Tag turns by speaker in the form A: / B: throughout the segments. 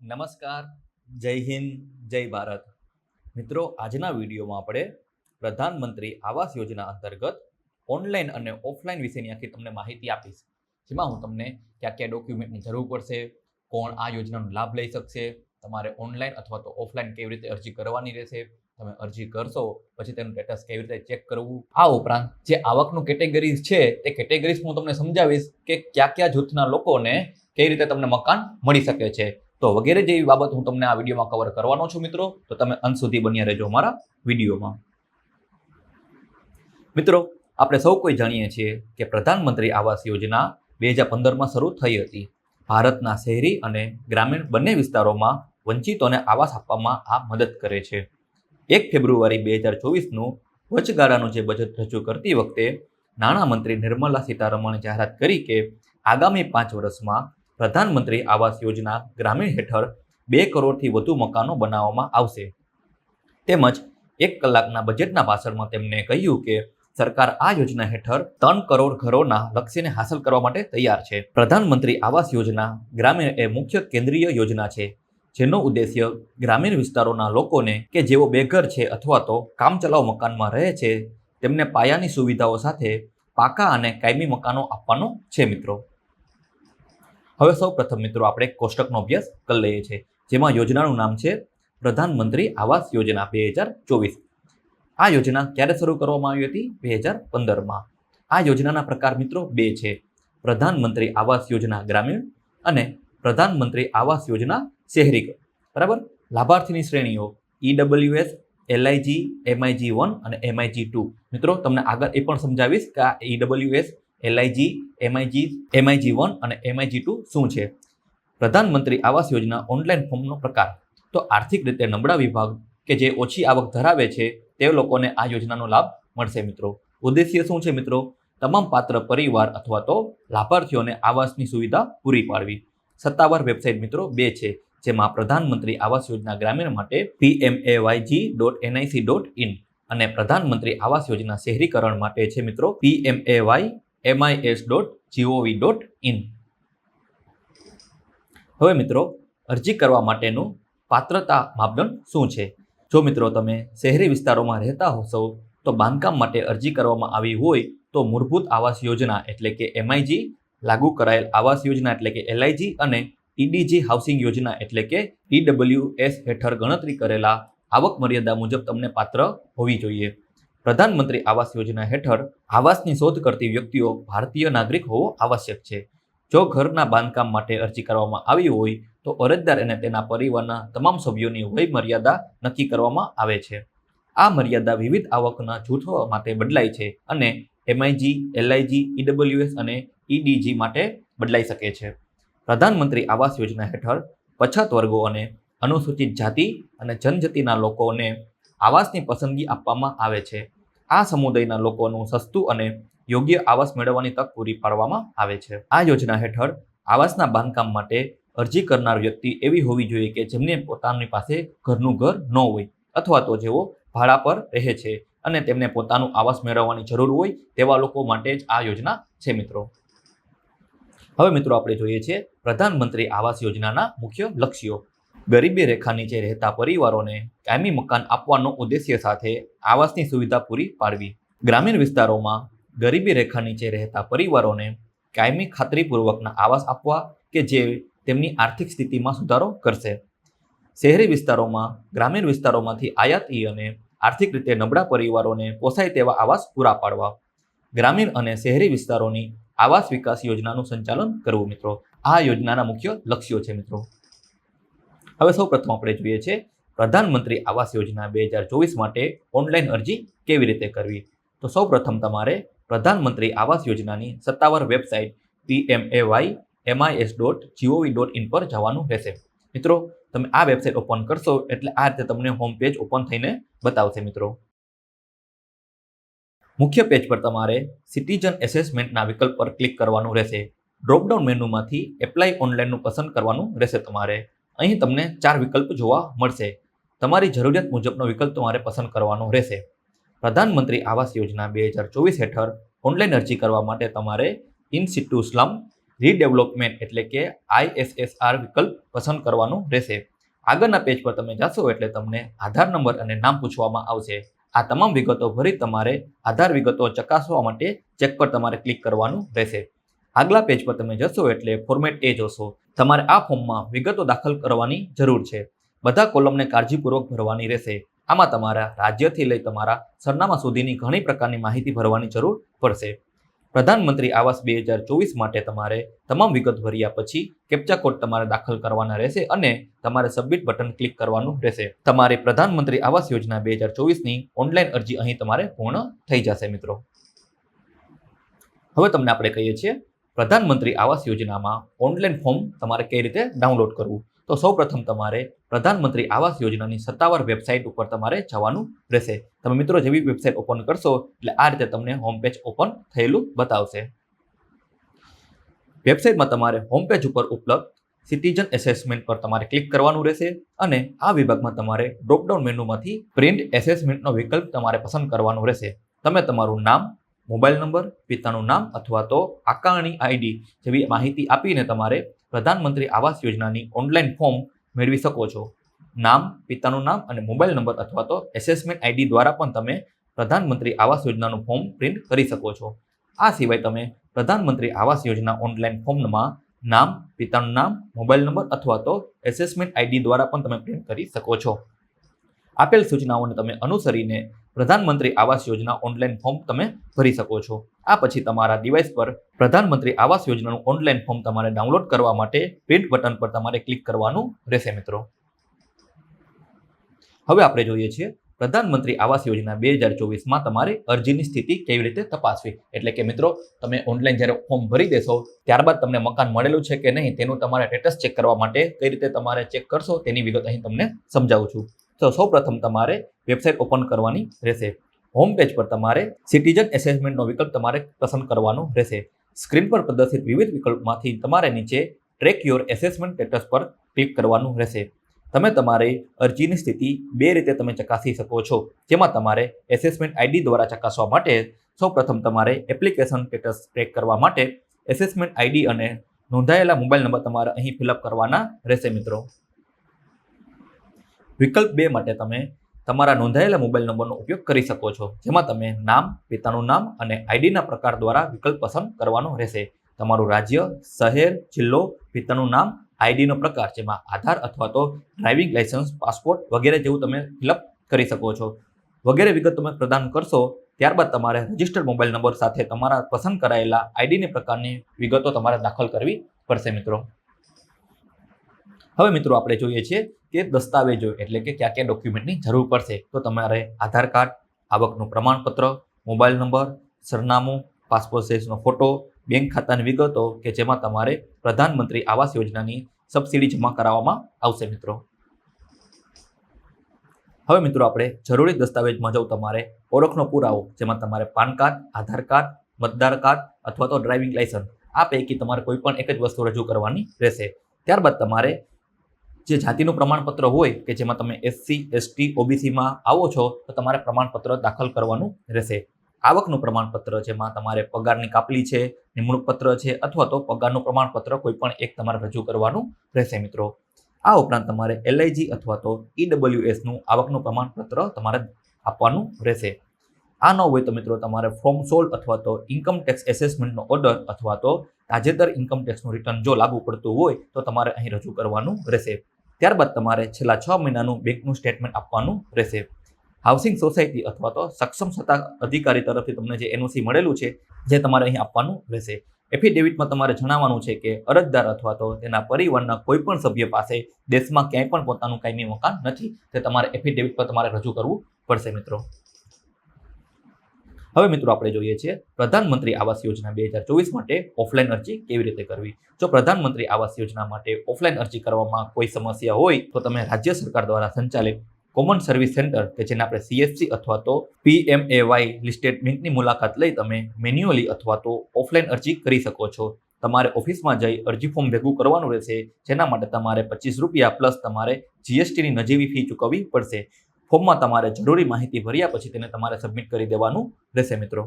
A: નમસ્કાર, જય હિન્દ, જય ભારત. મિત્રો, આજના વિડીયોમાં આપણે પ્રધાનમંત્રી આવાસ યોજના અંતર્ગત ઓનલાઈન અને ઓફલાઈન વિશેની આખી તમને માહિતી આપીશ. જેમાં હું તમને કયા કયા ડોક્યુમેન્ટની જરૂર પડશે, કોણ આ યોજનાનો લાભ લઈ શકશે, તમારે ઓનલાઈન અથવા તો ઓફલાઈન કેવી રીતે અરજી કરવાની રહેશે, તમે અરજી કરશો, પછી તેનું સ્ટેટસ કેવી રીતે ચેક કરવું. આ ઉપરાંત જે આવકનું કેટેગરીઝ છે, તે કેટેગરીઝ હું તમને સમજાવીશ કે કયા કયા જૂથના લોકોને કઈ રીતે તમને મકાન મળી શકે છે. તો વગેરે જેવી બાબત હું તમને આ વિડીયોમાં કવર કરવાનો છું મિત્રો. તો તમે અંત સુધી બન્યા રહેજો અમારા વિડીયોમાં. મિત્રો, આપણે સૌ કોઈ જાણીએ છીએ કે પ્રધાનમંત્રી આવાસ યોજના બે હજાર પંદરમાં શરૂ થઈ હતી. ભારતના શહેરી અને ગ્રામીણ બંને વિસ્તારોમાં વંચિતોને આવાસ આપવામાં આ મદદ કરે છે. એક ફેબ્રુઆરી બે હજાર ચોવીસનું વચગાળાનું જે બજેટ રજૂ કરતી વખતે નાણામંત્રી નિર્મલા સીતારમણે જાહેરાત કરી કે આગામી પાંચ વર્ષમાં પ્રધાનમંત્રી આવાસ યોજના ગ્રામીણ હેઠળ બે કરોડથી વધુ મકાનો બનાવવામાં આવશે. તેમજ એક કલાકના બજેટના ભાષણમાં તેમણે કહ્યું કે સરકાર આ યોજના હેઠળ ત્રણ કરોડ ઘરોના લક્ષ્યને હાંસલ કરવા માટે તૈયાર છે. પ્રધાનમંત્રી આવાસ યોજના ગ્રામીણ એ મુખ્ય કેન્દ્રીય યોજના છે, જેનો ઉદ્દેશ્ય ગ્રામીણ વિસ્તારોના લોકોને કે જેઓ બેઘર છે અથવા તો કામચલાઉ મકાનમાં રહે છે, તેમને પાયાની સુવિધાઓ સાથે પાકા અને કાયમી મકાનો આપવાનો છે મિત્રો. હવે સૌ પ્રથમ મિત્રો આપણે કોષ્ટકનો અભ્યાસ કરી લઈએ છીએ, જેમાં યોજનાનું નામ છે પ્રધાનમંત્રી આવાસ યોજના બે હજાર ચોવીસ. આ યોજના ક્યારે શરૂ કરવામાં આવી હતી? બે હજાર પંદરમાં. આ યોજનાના પ્રકાર મિત્રો બે છે, પ્રધાનમંત્રી આવાસ યોજના ગ્રામીણ અને પ્રધાનમંત્રી આવાસ યોજના શહેરી બરાબર? લાભાર્થીની શ્રેણીઓ ઈડબલ્યુએસ એલઆઈજી એમઆઈજી વન અને એમઆઈજી ટુ. મિત્રો, તમને આગળ એ પણ સમજાવીશ કે આ EWS LIG MIG MIG one અને એમઆઈજી ટુ શું છે? પ્રધાનમંત્રી આવાસ યોજના ઓનલાઈન ફોર્મનો પ્રકાર. તો આર્થિક રીતે નબળા વિભાગ કે જે ઓછી આવક ધરાવે છે, તે લોકોને આ યોજનાનો લાભ મળશે મિત્રો. ઉદ્દેશ્ય શું છે મિત્રો? તમામ પાત્ર, પરિવાર અથવા તો લાભાર્થીઓને આવાસની સુવિધા પૂરી પાડવી. સત્તાવાર વેબસાઇટ મિત્રો બે છે, જેમાં પ્રધાનમંત્રી આવાસ યોજના ગ્રામીણ માટે PMAYG dot NIC dot in અને પ્રધાનમંત્રી આવાસ યોજના શહેરીકરણ માટે છે મિત્રો PMAY MIS dot GOV dot in હવે મિત્રો, અરજી કરવા માટેનું પાત્રતા માપદંડ શું છે? જો મિત્રો તમે શહેરી વિસ્તારોમાં રહેતા હોશો, તો બાંધકામ માટે અરજી કરવામાં આવી હોય તો મૂળભૂત આવાસ યોજના એટલે કે એમઆઈજી લાગુ કરાયેલ આવાસ યોજના એટલે કે એલઆઈજી અને ઈડીજી હાઉસિંગ યોજના એટલે કે ઈડબ્લ્યુએસ હેઠળ ગણતરી કરેલા આવક મર્યાદા મુજબ તમને પાત્ર હોવી જોઈએ. પ્રધાનમંત્રી આવાસ યોજના હેઠળ આવાસની શોધ કરતી વ્યક્તિઓ ભારતીય નાગરિક હોવો આવશ્યક છે. જો ઘરના બાંધકામ માટે અરજી કરવામાં આવી હોય, તો અરજદાર અને તેના પરિવારના તમામ સભ્યોની વય મર્યાદા નક્કી કરવામાં આવે છે. આ મર્યાદા વિવિધ આવકના જૂથો માટે બદલાય છે અને એમઆઈજી એલઆઈજી ઈડબ્લ્યુએસ અને ઈડીજી માટે બદલાઈ શકે છે. પ્રધાનમંત્રી આવાસ યોજના હેઠળ પછાત વર્ગો અને અનુસૂચિત જાતિ અને જનજાતિના લોકોને આવાસની પસંદગી આપવામાં આવે છે. આ સમુદાયના લોકોનું સસ્તું અને યોગ્ય આવાસ મેળવવાની તક પૂરી પાડવામાં આવે છે. આ યોજના હેઠળ આવાસના બાંધકામ માટે અરજી કરનાર વ્યક્તિ એવી હોવી જોઈએ કે જેમને પોતાની પાસે ઘરનું ઘર ન હોય અથવા તો જેઓ ભાડા પર રહે છે અને તેમને પોતાનું આવાસ મેળવવાની જરૂર હોય તેવા લોકો માટે જ આ યોજના છે મિત્રો. હવે મિત્રો આપણે જોઈએ છીએ પ્રધાનમંત્રી આવાસ યોજનાના મુખ્ય લક્ષ્યો. ગરીબી રેખા નીચે રહેતા પરિવારોને કાયમી મકાન આપવાનો ઉદ્દેશ્ય સાથે આવાસની સુવિધા પૂરી પાડવી. ગ્રામીણ વિસ્તારોમાં ગરીબી રેખા નીચે રહેતા પરિવારોને કાયમી ખાતરીપૂર્વકના આવાસ આપવા કે જે તેમની આર્થિક સ્થિતિમાં સુધારો કરશે. શહેરી વિસ્તારોમાં, ગ્રામીણ વિસ્તારોમાંથી આયાતી અને આર્થિક રીતે નબળા પરિવારોને પોસાય તેવા આવાસ પૂરા પાડવા. ગ્રામીણ અને શહેરી વિસ્તારોની આવાસ વિકાસ યોજનાનું સંચાલન કરવું મિત્રો. આ યોજનાના મુખ્ય લક્ષ્યો છે મિત્રો. હવે સૌ પ્રથમ આપણે જોઈએ છે, પ્રધાનમંત્રી આવાસ યોજના બે હજાર ચોવીસ માટે ઓનલાઈન અરજી કેવી રીતે કરવી? તો સૌ પ્રથમ તમારે પ્રધાનમંત્રી આવાસ યોજનાની સત્તાવાર website PMAY MIS dot GOV dot in પર જવાનું રહેશે. મિત્રો, તમે આ વેબસાઇટ ઓપન કરશો એટલે આ રીતે તમને હોમ પેજ ઓપન થઈને બતાવશે મિત્રો. મુખ્ય પેજ પર તમારે સિટીઝન એસેસમેન્ટના વિકલ્પ પર ક્લિક કરવાનું રહેશે. ડ્રોપડાઉન મેનુમાંથી એપ્લાય ઓનલાઈનનું પસંદ કરવાનું રહેશે તમારે. અહીં તમને ચાર વિકલ્પ જોવા મળશે. તમારી જરૂરિયાત મુજબનો વિકલ્પ તમારે પસંદ કરવાનો રહેશે. પ્રધાનમંત્રી આવાસ યોજના બે હજાર ચોવીસ હેઠળ ઓનલાઈન અરજી કરવા માટે તમારે ઇન સ્લમ રીડેવલપમેન્ટ એટલે કે આઈએસએસઆર વિકલ્પ પસંદ કરવાનું રહેશે. આગળના પેજ પર તમે જશો એટલે તમને આધાર નંબર અને નામ પૂછવામાં આવશે. આ તમામ વિગતો ભરી તમારે આધાર વિગતો ચકાસવા માટે ચેક પર તમારે ક્લિક કરવાનું રહેશે. આગલા પેજ પર તમે જશો એટલે ફોર્મેટ એ જોશો તમારે આ ફોર્મમાં વિગતો દાખલ કરવાની જરૂર છે. બધા કોલમને કાળજીપૂર્વક ભરવાની રહેશે. આમાં તમારા રાજ્યથી લઈ તમારા સરનામા સુધીની ઘણી પ્રકારની માહિતી ભરવાની જરૂર પડશે. પ્રધાનમંત્રી આવાસ બે હજાર ચોવીસ માટે તમારે તમામ વિગત ભર્યા પછી કેપ્ચા કોડ તમારે દાખલ કરવાના રહેશે અને તમારે સબમિટ બટન ક્લિક કરવાનું રહેશે. તમારે પ્રધાનમંત્રી આવાસ યોજના બે હજાર ચોવીસની ઓનલાઈન અરજી અહીં તમારે પૂર્ણ થઈ જશે મિત્રો. હવે તમને આપણે કહીએ છીએ પ્રધાનમંત્રી આવાસ યોજનામાં ઓનલાઈન ફોર્મ તમારે કઈ રીતે ડાઉનલોડ કરવું? તો સૌપ્રથમ તમારે પ્રધાનમંત્રી આવાસ યોજનાની સત્તાવાર વેબસાઇટ ઉપર તમારે જવાનું રહેશે. તમે મિત્રો જેવી વેબસાઇટ ઓપન કરશો, એટલે આ રીતે તમને હોમ પેજ ઓપન થયેલું બતાવશે. વેબસાઇટમાં તમારે હોમ પેજ ઉપર ઉપલબ્ધ સિટીઝન એસેસમેન્ટ પર તમારે ક્લિક કરવાનું રહેશે અને આ વિભાગમાં તમારે ડ્રોપડાઉન મેનુમાંથી પ્રિન્ટ એસેસમેન્ટનો વિકલ્પ તમારે પસંદ કરવાનો રહેશે. તમે તમારું નામ મોબાઈલ નંબર, પિતાનું નામ અથવા તો આકારણી આઈડી જેવી માહિતી આપીને તમારે પ્રધાનમંત્રી આવાસ યોજનાની ઓનલાઈન ફોર્મ મેળવી શકો છો. નામ, પિતાનું નામ અને મોબાઈલ નંબર અથવા તો એસેસમેન્ટ આઈડી દ્વારા પણ તમે પ્રધાનમંત્રી આવાસ યોજનાનું ફોર્મ પ્રિન્ટ કરી શકો છો. આ સિવાય તમે પ્રધાનમંત્રી આવાસ યોજના ઓનલાઈન ફોર્મમાં નામ, પિતાનું નામ, મોબાઈલ નંબર અથવા તો એસેસમેન્ટ આઈડી દ્વારા પણ તમે પ્રિન્ટ કરી શકો છો. આપેલ સૂચનાઓને તમે અનુસરીને પ્રધાનમંત્રી આવાસ યોજના ઓનલાઈન ફોર્મ તમે ભરી શકો છો. આ પછી તમારા ડિવાઇસ પર પ્રધાનમંત્રી આવાસ યોજનાનું ઓનલાઈન ફોર્મ તમારે ડાઉનલોડ કરવા માટે પ્રિન્ટ બટન પર તમારે ક્લિક કરવાનું રહેશે મિત્રો. હવે આપણે જોઈએ છીએ પ્રધાનમંત્રી આવાસ યોજના બે હજાર ચોવીસમાં તમારે અરજીની સ્થિતિ કેવી રીતે તપાસવી. એટલે કે મિત્રો, તમે ઓનલાઈન જ્યારે ફોર્મ ભરી દેશો, ત્યારબાદ તમને મકાન મળેલું છે કે નહીં તેનું તમારે સ્ટેટસ ચેક કરવા માટે કઈ રીતે તમારે ચેક કરશો તેની વિગત અહીં તમને સમજાવું છું. તો સૌપ્રથમ તમારે વેબસાઇટ ઓપન કરવાની રહેશે. હોમ પેજ પર તમારે સિટીઝન એસેસમેન્ટનો વિકલ્પ તમારે પસંદ કરવાનો રહેશે. સ્ક્રીન પર પ્રદર્શિત વિવિધ વિકલ્પમાંથી તમારે નીચે ટ્રેક યોર એસેસમેન્ટ સ્ટેટસ પર ક્લિક કરવાનું રહેશે. તમે તમારી અરજીની સ્થિતિ બે રીતે તમે ચકાસી શકો છો. જેમાં તમારે એસેસમેન્ટ આઈડી દ્વારા ચકાસવા માટે સૌપ્રથમ તમારે એપ્લિકેશન સ્ટેટસ ટ્રેક કરવા માટે એસેસમેન્ટ આઈડી અને નોંધાયેલા મોબાઈલ નંબર તમારે અહીં ફિલઅપ કરવાના રહેશે મિત્રો. વિકલ્પ બે માટે તમે તમારા નોંધાયેલા મોબાઈલ નંબરનો ઉપયોગ કરી શકો છો, જેમાં તમે નામ, પિતાનું નામ અને આઈડીના પ્રકાર દ્વારા વિકલ્પ પસંદ કરવાનો રહેશે. તમારું રાજ્ય, શહેર, જિલ્લો, પિતાનું નામ, આઈડીનો પ્રકાર, જેમાં આધાર અથવા તો ડ્રાઇવિંગ લાઇસન્સ, પાસપોર્ટ વગેરે જેવું તમે ફિલઅપ કરી શકો છો. વગેરે વિગત તમે પ્રદાન કરશો, ત્યારબાદ તમારે રજિસ્ટર્ડ મોબાઈલ નંબર સાથે તમારા પસંદ કરાયેલા આઈડીની પ્રકારની વિગતો તમારે દાખલ કરવી પડશે મિત્રો. હવે મિત્રો આપણે જોઈએ છીએ કે દસ્તાવેજો એટલે કે કયા કયા ડોક્યુમેન્ટની જરૂર પડશે. તો તમારે આધાર કાર્ડ, આવકનું પ્રમાણપત્ર મોબાઈલ નંબર સરનામું પાસપોર્ટ સાઇઝનો ફોટો બેંક ખાતાની વિગતો કે જેમાં તમારે પ્રધાનમંત્રી આવાસ યોજનાની સબસિડી જમા કરાવવામાં આવશે મિત્રો. હવે મિત્રો આપણે જરૂરી દસ્તાવેજમાં જવું, તમારે ઓળખનો પુરાવો, જેમાં તમારે પાન કાર્ડ, આધાર કાર્ડ, મતદાર કાર્ડ અથવા તો ડ્રાઇવિંગ લાયસન્સ આ પૈકી તમારે કોઈ પણ એક જ વસ્તુ રજૂ કરવાની રહેશે. ત્યારબાદ તમારે જે જાતિનું પ્રમાણપત્ર હોય કે જેમાં તમે એસસી એસટી ઓબીસીમાં આવો છો, તો તમારે પ્રમાણપત્ર દાખલ કરવાનું રહેશે. આવકનું પ્રમાણપત્ર જેમાં તમારે પગારની કાપલી છે નિમણૂક પત્ર છે, અથવા તો પગારનું પ્રમાણપત્ર કોઈ પણ એક તમારે રજૂ કરવાનું રહેશે મિત્રો. આ ઉપરાંત તમારે એલઆઈજી અથવા તો ઈડબ્લ્યુએસનું આવકનું પ્રમાણપત્ર તમારે આપવાનું રહેશે. આ ન હોય તો મિત્રો તમારે ફોર્મ સોલ અથવા તો ઇન્કમ ટેક્સ એસેસમેન્ટનો ઓર્ડર અથવા તો તાજેતર ઇન્કમ ટેક્સનું રિટર્ન જો લાગુ પડતું હોય, તો તમારે અહીં રજૂ કરવાનું રહેશે. ત્યારબાદ તમારે છેલ્લા છ મહિનાનું બેંકનું સ્ટેટમેન્ટ આપવાનું રહેશે. હાઉસિંગ સોસાયટી અથવા તો સક્ષમ સત્તા અધિકારી તરફથી તમને જે એનઓસી મળેલું છે, જે તમારે અહીં આપવાનું રહેશે. એફિડેવિટમાં તમારે જણાવવાનું છે કે અરજદાર અથવા તો તેના પરિવારના કોઈ પણ સભ્ય પાસે દેશમાં ક્યાંય પણ પોતાનું કાયમી મકાન નથી, તે તમારે એફિડેવિટ પર તમારે રજૂ કરવું પડશે મિત્રો. હવે મિત્રો આપણે જોઈએ છીએ પ્રધાનમંત્રી આવાસ યોજના બે હજાર ચોવીસ માટે ઓફલાઈન અરજી કેવી રીતે કરવી? જો પ્રધાનમંત્રી આવાસ યોજના માટે ઓફલાઈન અરજી કરવામાં કોઈ સમસ્યા હોય, તો તમે રાજ્ય સરકાર દ્વારા સંચાલિત કોમન સર્વિસ સેન્ટર કે જેને આપણે સીએસસી અથવા તો પીએમએવાય લિસ્ટેડ બેંકની મુલાકાત લઈ તમે મેન્યુઅલી અથવા તો ઓફલાઈન અરજી કરી શકો છો. તમારે ઓફિસમાં જઈ અરજી ફોર્મ ભેગું કરવાનું રહેશે, જેના માટે તમારે પચીસ રૂપિયા પ્લસ તમારે જીએસટીની નજીવી ફી ચૂકવવી પડશે. ફોર્મમાં તમારે જરૂરી માહિતી ભર્યા પછી તેને તમારે સબમિટ કરી દેવાનું રહેશે મિત્રો.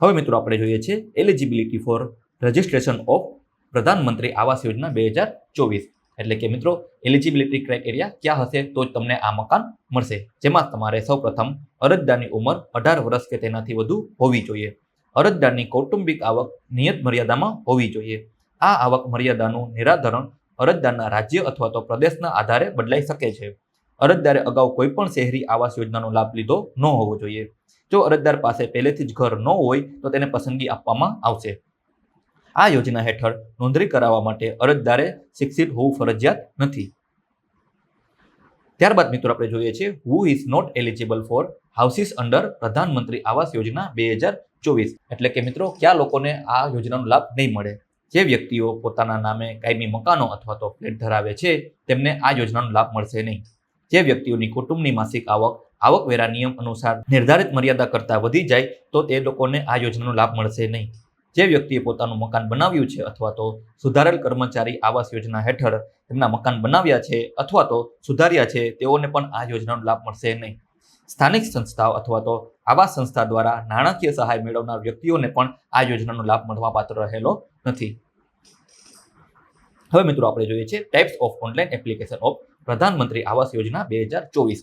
A: હવે મિત્રો આપણે જોઈએ છીએ એલિજિબિલિટી ફોર રજિસ્ટ્રેશન ઓફ પ્રધાનમંત્રી આવાસ યોજના બે હજાર ચોવીસ. એટલે કે મિત્રો એલિજિબિલિટી ક્રાઇટેરિયા ક્યાં હશે તો જ તમને આ મકાન મળશે. જેમાં તમારે સૌપ્રથમ અરજદારની ઉંમર અઢાર વર્ષ કે તેનાથી વધુ હોવી જોઈએ. અરજદારની કૌટુંબિક આવક નિયત મર્યાદામાં હોવી જોઈએ. આ આવક મર્યાદાનું નિરાધરણ અરજદારના રાજ્ય અથવા તો પ્રદેશના આધારે બદલાઈ શકે છે. અરજદારે અગાઉ કોઈ પણ શહેરી આવાસ યોજનાનો લાભ લીધો ન હોવો જોઈએ. જો અરજદાર પાસે પહેલેથી જ ઘર ન હોય, તો તેને પસંદગી આપવામાં આવશે. આ યોજના હેઠળ નોંધણી કરાવવા માટે અરજદારે શિક્ષિત હોવું ફરજિયાત નથી. ત્યારબાદ મિત્રો આપણે જોઈએ છીએ who is not eligible for houses under પ્રધાનમંત્રી આવાસ યોજના બે હજાર ચોવીસ. એટલે કે મિત્રો, કયા લોકોને આ યોજનાનો લાભ નહીં મળે? જે વ્યક્તિઓ પોતાના નામે કાયમી મકાનો અથવા તો ફ્લેટ ધરાવે છે, તેમને આ યોજનાનો લાભ મળશે નહીં. જે વ્યક્તિઓની કુટુંબની માસિક આવક, આવકવેરા નિયમ અનુસાર નિર્ધારિત મર્યાદા કરતાં વધી જાય, તો તે લોકોને આ યોજનાનો લાભ મળશે નહીં. જે વ્યક્તિએ પોતાનું મકાન બનાવ્યું છે અથવા તો સુધારેલ કર્મચારી આવાસ યોજના હેઠળ તેમના મકાન બનાવ્યા છે અથવા તો સુધાર્યા છે, તેઓને પણ આ યોજનાનો લાભ મળશે નહીં. સ્થાનિક સંસ્થાઓ અથવા તો આવાસ સંસ્થા દ્વારા નાણાકીય સહાય મેળવનાર વ્યક્તિઓને પણ આ યોજનાનો લાભ મળવા પાત્ર રહેલો નથી. હવે મિત્રો આપણે જોઈએ છીએ types of online application of પ્રધાનમંત્રી આવાસ યોજના બે હજાર ચોવીસ.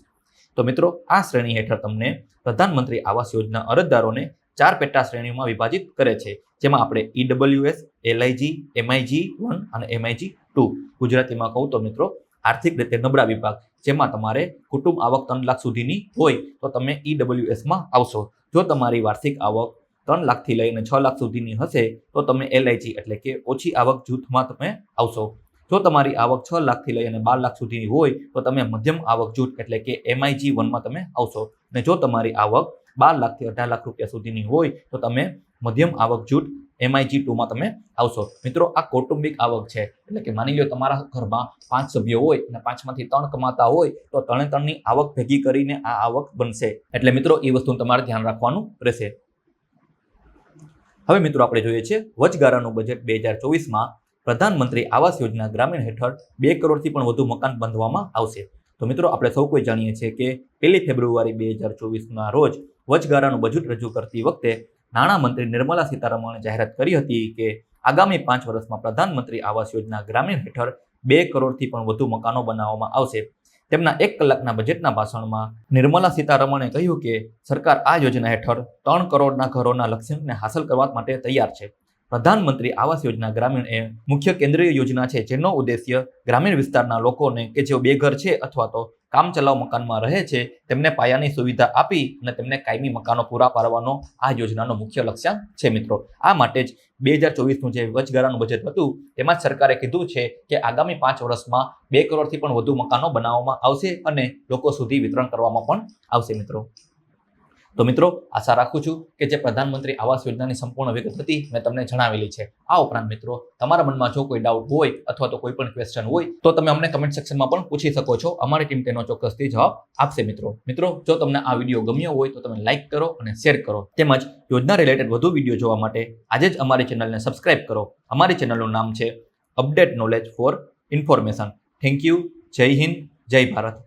A: તો મિત્રો, આ શ્રેણી હેઠળ તમને પ્રધાનમંત્રી આવાસ યોજના અરજદારોને ચાર પેટા શ્રેણીઓમાં વિભાજિત કરે છે. જેમાં આપણે ઈડબ્લ્યુએસ એલઆઈજી એમઆઈજી વન અને એમઆઈજી ટુ. ગુજરાતીમાં કહું તો મિત્રો, આર્થિક રીતે નબળા વિભાગ, જેમાં તમારે કુટુંબ આવક ત્રણ લાખ સુધીની હોય તો તમે ઈડબ્લ્યુએસમાં આવશો. જો તમારી વાર્ષિક આવક ત્રણ લાખથી લઈને છ લાખ સુધીની હશે, તો તમે એલઆઈજી એટલે કે ઓછી આવક જૂથમાં તમે આવશો. જો તમારી આવક છ લાખથી લઈ અને બાર લાખ સુધીની હોય, તો તમે મધ્યમ આવક જૂથ એટલે કે એમઆઈજી વનમાં તમે આવશો. અને જો તમારી આવક બાર લાખથી અઢાર લાખ રૂપિયા સુધીની હોય, તો તમે મધ્યમ આવક જૂથ એમઆઈજી ટુમાં તમે આવશો. મિત્રો, આ કૌટુંબિક આવક છે. એટલે કે માની લો તમારા ઘરમાં પાંચ સભ્યો હોય અને પાંચમાંથી ત્રણ કમાતા હોય, તો ત્રણે ત્રણની આવક ભેગી કરીને આ આવક બનશે. એટલે મિત્રો, એ વસ્તુ તમારે ધ્યાન રાખવાનું રહેશે. હવે મિત્રો, આપણે જોઈએ છીએ વચગાળાનું બજેટ બે હજાર ચોવીસમાં પ્રધાનમંત્રી આવાસ યોજના ગ્રામીણ હેઠળ બે કરોડથી પણ વધુ મકાન બાંધવામાં આવશે. તો મિત્રો, આપણે સૌ કોઈ જાણીએ છીએ કે પહેલી ફેબ્રુઆરી બે હજાર ચોવીસના રોજ વચગાળાનું બજેટ રજૂ કરતી વખતે નાણામંત્રી નિર્મલા સીતારમણે જાહેરાત કરી હતી કે આગામી પાંચ વર્ષમાં પ્રધાનમંત્રી આવાસ યોજના ગ્રામીણ હેઠળ બે કરોડથી પણ વધુ મકાનો બનાવવામાં આવશે. તેમના એક કલાકના બજેટના ભાષણમાં નિર્મલા સીતારમણે કહ્યું કે સરકાર આ યોજના હેઠળ ત્રણ કરોડના ઘરોના લક્ષ્યાંકને હાંસલ કરવા માટે તૈયાર છે. પ્રધાનમંત્રી આવાસ યોજના ગ્રામીણ એ મુખ્ય કેન્દ્રીય યોજના છે, જેનો ઉદ્દેશ્ય ગ્રામીણ વિસ્તારના લોકોને કે જેઓ બેઘર છે અથવા તો કામ ચલાવ મકાનમાં રહે છે, તેમને પાયાની સુવિધા આપી અને તેમને કાયમી મકાનો પૂરા પાડવાનો આ યોજનાનો મુખ્ય લક્ષ્યાંક છે મિત્રો. આ માટે જ બે હજાર ચોવીસનું જે વચગાળાનું બજેટ હતું, તેમાં સરકારે કીધું છે કે આગામી પાંચ વર્ષમાં બે કરોડથી પણ વધુ મકાનો બનાવવામાં આવશે અને લોકો સુધી વિતરણ કરવામાં પણ આવશે મિત્રો. તો મિત્રો, આશા રાખું છું કે જે પ્રધાનમંત્રી આવાસ યોજનાની સંપૂર્ણ વિગત હતી મેં તમને જણાવેલી છે. આ ઉપરાંત મિત્રો, તમારા મનમાં જો કોઈ ડાઉટ હોય અથવા તો કોઈ પણ ક્વેશ્ચન હોય, તો તમે અમને કમેન્ટ સેક્શનમાં પણ પૂછી શકો છો. અમારી ટીમ તેનો ચોક્કસથી જવાબ આપશે મિત્રો. મિત્રો, જો તમને આ વીડિયો ગમ્યો હોય તો તમે લાઇક કરો અને શેર કરો. તેમજ યોજના રિલેટેડ વધુ વીડિયો જોવા માટે આજે જ અમારી ચેનલને સબસ્ક્રાઇબ કરો. અમારી ચેનલનું નામ છે update knowledge for information thank you Jai Hind. Jai Bharat.